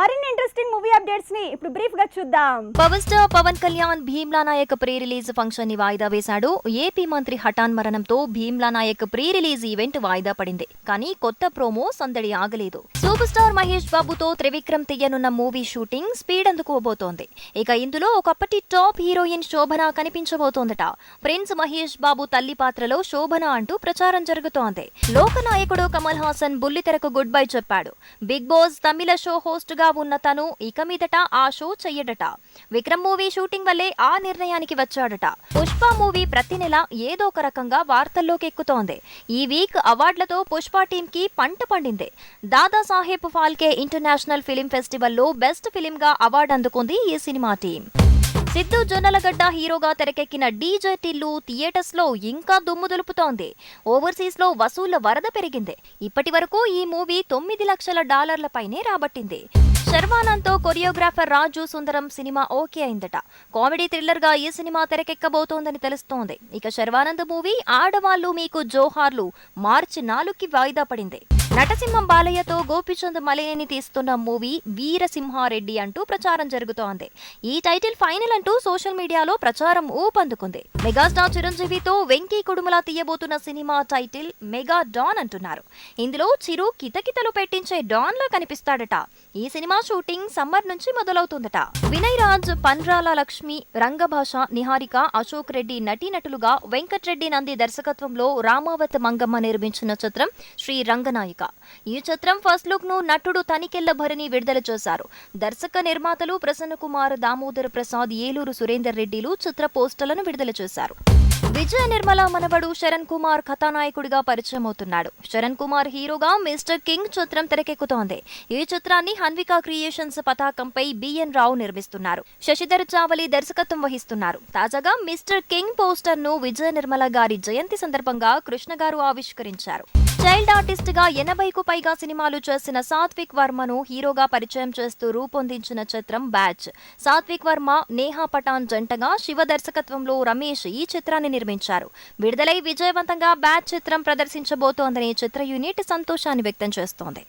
మరిన్ని interesting movie అప్డేట్స్ని ఇప్పుడు బ్రీఫ్గా చూద్దాం. Power star Pawan Kalyan Bheemla Nayak pre release ఫంక్షన్ని వాయిదా వేశాడు. ఏపీ మంత్రి హఠాన్ మరణంతో Bheemla Nayak pre release event వాయిదా పడింది. కానీ కొత్త ప్రోమో సందడి ఆగలేదు. సూపర్ స్టార్ మహేష్ బాబుతో త్రివిక్రమ్ తీయనున్న మూవీ షూటింగ్ స్పీడ్ అందుకోబోతోంది ఇక ఇందులో ఒకప్పటి టాప్ హీరోయిన్ శోభన కనిపించబోతోందట. ప్రిన్స్ మహేష్ బాబు తల్లి పాత్రలో శోభన అంటూ ప్రచారం జరుగుతోంది. లోకనాయకుడు కమల్ హాసన్ బుల్లితెరకు గుడ్ బై చెప్పాడు. బిగ్ బాస్ తమిళ షో హోస్ట్గా ఉన్న తను ఇక మీదట ఆ షో చెయ్యడట. విక్రమ్ మూవీ షూటింగ్ వల్లే ఆ నిర్ణయానికి వచ్చాడట. పుష్ప మూవీ ప్రతి నెల ఏదో ఒక రకంగా వార్తల్లోకి ఎక్కుతోంది. ఈ వీక్ అవార్డులతో పుష్ప టీం కి పంట పండింది. దాదా సాహెబ్ ఫాల్కే ఇంటర్నేషనల్ ఫిలిం ఫెస్టివల్లో బెస్ట్ ఫిలిం గా అవార్డు అందుకుంది ఈ సినిమా టీం. సిద్ధు జొన్నలగడ్డ హీరోగా తెరకెక్కిన డీజే టిల్లు థియేటర్స్లో ఇంకా దుమ్ము దులుపుతోంది. ఓవర్సీస్లో వసూళ్ళ వరద పెరిగింది. ఇప్పటి వరకు ఈ మూవీ తొమ్మిది లక్షల డాలర్ల పైనే రాబట్టింది. శర్వానంద్తో కొరియోగ్రాఫర్ రాజు సుందరం సినిమా ఓకే అయిందట. కామెడీ థ్రిల్లర్గా ఈ సినిమా తెరకెక్కబోతోందని తెలుస్తోంది. ఇక శర్వానంద్ మూవీ ఆడవాళ్ళు మీకు జోహార్లు మార్చి నాలుగుకి వాయిదా పడింది. నటసింహం బాలయ్యతో గోపిచంద్ మలయని తీస్తున్న మూవీ వీరసింహారెడ్డి అంటూ ప్రచారం జరుగుతోంది. ఈ టైటిల్ ఫైనల్ అంటూ సోషల్ మీడియాలో ప్రచారం ఊపందుకుంది. మెగాస్టార్ చిరంజీవితో వెంకీ కుడుములా తీయబోతున్న సినిమా టైటిల్ మెగా డాన్ అంటున్నారు. ఇందులో చిరు కితకితలు పెట్టించే డాన్ లా కనిపిస్తాడట. ఈ సినిమా షూటింగ్ సమ్మర్ నుంచి మొదలవుతుందట. వినయ్ రాజ్ పన్రాల లక్ష్మి రంగభాష నిహారిక అశోక్ రెడ్డి నటీనటులుగా వెంకట్రెడ్డి నంది దర్శకత్వంలో రామావత్ మంగమ్మ నిర్మించిన చిత్రం శ్రీ రంగనాయక్. ఈ చిత్రం ఫస్ట్ లుక్ను నటుడు తనికెళ్ళ భరణి విడుదల చేశారు. దర్శక నిర్మాతలు ప్రసన్న కుమార్ దామోదర్ ప్రసాద్ ఏలూరు సురేందర్ రెడ్డిలు చిత్ర పోస్టర్లను విడుదల చేశారు. విజయ నిర్మల మనవడు శరణ్ కుమార్ కథానాయకుడిగా పరిచయం అవుతున్నాడు. శరణ్ కుమార్ హీరోగా మిస్టర్ కింగ్ చిత్రం తెరకెక్కుతోంది. ఈ చిత్రాన్ని హన్వికా క్రియేషన్స్ పతాకంపై బిఎన్ రావు నిర్మిస్తున్నారు. శశిధర్ చావలి దర్శకత్వం వహిస్తున్నారు. తాజాగా మిస్టర్ కింగ్ పోస్టర్ను విజయ నిర్మల గారి జయంతి సందర్భంగా కృష్ణ గారు ఆవిష్కరించారు. చైల్డ్ ఆర్టిస్ట్గా ఎనభైకు పైగా సినిమాలు చేసిన సాత్విక్ వర్మను హీరోగా పరిచయం చేస్తూ రూపొందించిన చిత్రం బ్యాచ్. సాత్విక్ వర్మ నేహా పఠాన్ జంటగా శివ దర్శకత్వంలో రమేష్ ఈ చిత్రాన్ని నిర్మించారు. విడుదలై విజయవంతంగా బ్యాచ్ చిత్రం ప్రదర్శించబోతోందని చిత్ర యూనిట్ సంతోషాన్ని వ్యక్తం చేస్తోంది.